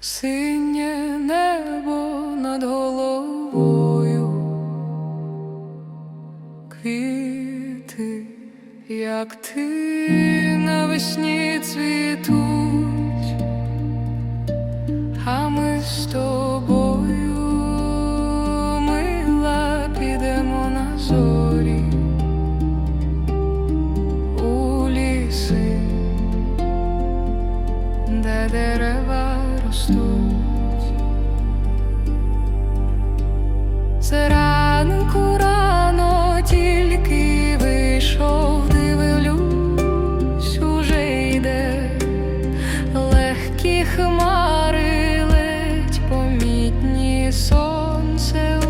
Синє небо над головою, квіти, як ти навесні. Зранку рано тільки вийшов, дивлюсь, уже йде, легкі хмари ледь помітні, сонце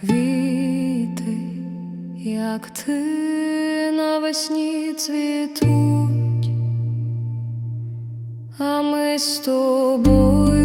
квіти, як ти навесні цвітуть, а ми з тобою